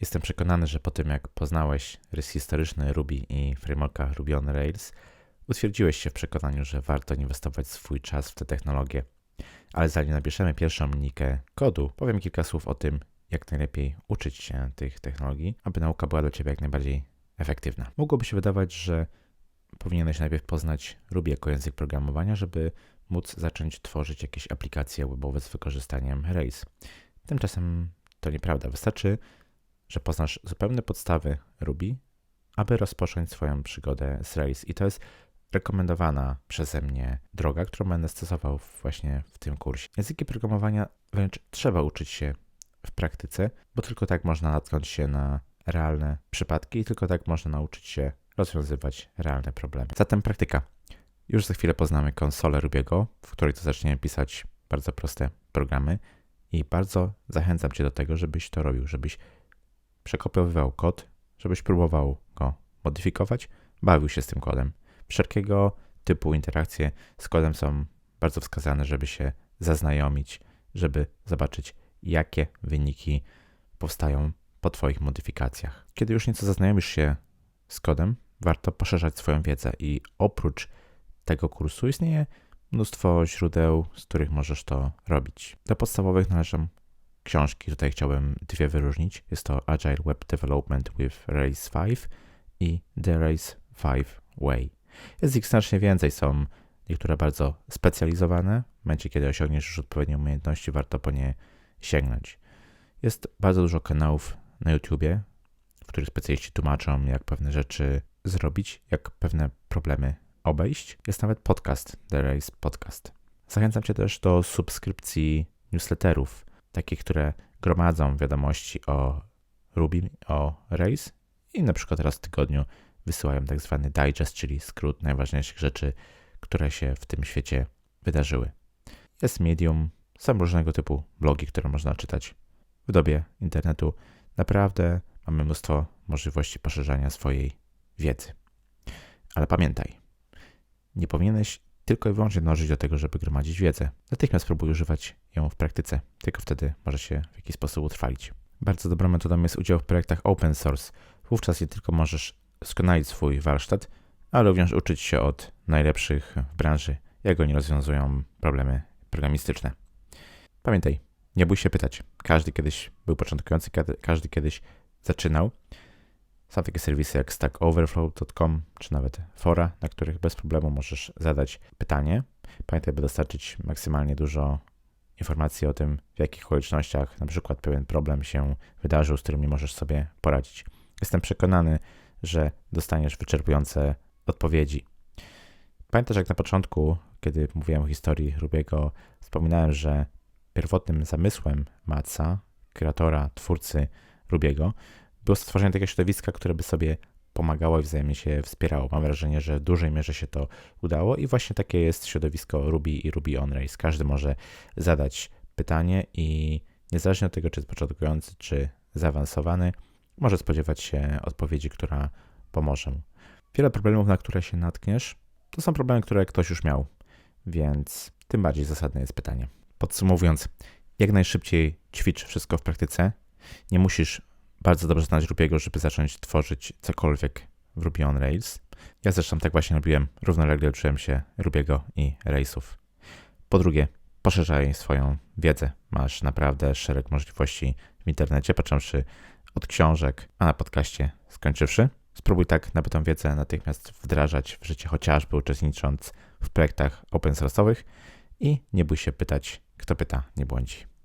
Jestem przekonany, że po tym jak poznałeś rys historyczny Ruby i frameworka Ruby on Rails, utwierdziłeś się w przekonaniu, że warto inwestować swój czas w tę technologię. Ale zanim nabierzemy pierwszą linijkę kodu, powiem kilka słów o tym, jak najlepiej uczyć się tych technologii, aby nauka była dla Ciebie jak najbardziej efektywna. Mogłoby się wydawać, że powinieneś najpierw poznać Ruby jako język programowania, żeby móc zacząć tworzyć jakieś aplikacje webowe z wykorzystaniem Rails. Tymczasem to nieprawda. Wystarczy, że poznasz zupełne podstawy Ruby, aby rozpocząć swoją przygodę z Rails. I to jest rekomendowana przeze mnie droga, którą będę stosował właśnie w tym kursie. Języki programowania wręcz trzeba uczyć się w praktyce, bo tylko tak można natknąć się na realne przypadki i tylko tak można nauczyć się rozwiązywać realne problemy. Zatem praktyka. Już za chwilę poznamy konsolę Rubiego, w której to zaczniemy pisać bardzo proste programy i bardzo zachęcam Cię do tego, żebyś to robił, żebyś przekopiowywał kod, żebyś próbował go modyfikować, bawił się z tym kodem. Wszelkiego typu interakcje z kodem są bardzo wskazane, żeby się zaznajomić, żeby zobaczyć, jakie wyniki powstają po Twoich modyfikacjach. Kiedy już nieco zaznajomisz się z kodem, warto poszerzać swoją wiedzę i oprócz tego kursu istnieje mnóstwo źródeł, z których możesz to robić. Do podstawowych należą książki. Tutaj chciałbym dwie wyróżnić. Jest to Agile Web Development with Rails 5 i The Rails 5 Way. Jest ich znacznie więcej. Są niektóre bardzo specjalizowane. W momencie, kiedy osiągniesz już odpowiednie umiejętności, warto po nie sięgnąć. Jest bardzo dużo kanałów na YouTubie, w których specjaliści tłumaczą, jak pewne rzeczy zrobić, jak pewne problemy obejść. Jest nawet podcast, The Race Podcast. Zachęcam Cię też do subskrypcji newsletterów, takich, które gromadzą wiadomości o Ruby, o Race i na przykład raz w tygodniu wysyłają tak zwany digest, czyli skrót najważniejszych rzeczy, które się w tym świecie wydarzyły. Jest medium, są różnego typu blogi, które można czytać w dobie internetu. Naprawdę mamy mnóstwo możliwości poszerzania swojej wiedzy. Ale pamiętaj, nie powinieneś tylko i wyłącznie dążyć do tego, żeby gromadzić wiedzę. Natychmiast spróbuj używać ją w praktyce, tylko wtedy może się w jakiś sposób utrwalić. Bardzo dobrą metodą jest udział w projektach open source. Wówczas nie tylko możesz doskonalić swój warsztat, ale również uczyć się od najlepszych w branży, jak oni rozwiązują problemy programistyczne. Pamiętaj, nie bój się pytać. Każdy kiedyś był początkujący, każdy kiedyś zaczynał. Są takie serwisy jak stackoverflow.com, czy nawet fora, na których bez problemu możesz zadać pytanie. Pamiętaj, by dostarczyć maksymalnie dużo informacji o tym, w jakich okolicznościach na przykład pewien problem się wydarzył, z którym nie możesz sobie poradzić. Jestem przekonany, że dostaniesz wyczerpujące odpowiedzi. Pamiętasz, jak na początku, kiedy mówiłem o historii Rubiego, wspominałem, że pierwotnym zamysłem Matsa, kreatora, twórcy Rubiego, było stworzenie takiego środowiska, które by sobie pomagało i wzajemnie się wspierało. Mam wrażenie, że w dużej mierze się to udało i właśnie takie jest środowisko Ruby i Ruby on Rails. Każdy może zadać pytanie i niezależnie od tego, czy jest początkujący, czy zaawansowany, może spodziewać się odpowiedzi, która pomoże mu. Wiele problemów, na które się natkniesz, to są problemy, które ktoś już miał, więc tym bardziej zasadne jest pytanie. Podsumowując, jak najszybciej ćwicz wszystko w praktyce. Nie musisz bardzo dobrze znać Rubiego, żeby zacząć tworzyć cokolwiek w Ruby on Rails. Ja zresztą tak właśnie robiłem, równolegle uczyłem się Rubiego i Railsów. Po drugie, poszerzaj swoją wiedzę. Masz naprawdę szereg możliwości w internecie, patrzący od książek, a na podcaście skończywszy. Spróbuj tak nabytą wiedzę natychmiast wdrażać w życie, chociażby uczestnicząc w projektach open source'owych i nie bój się pytać, kto pyta, nie błądzi.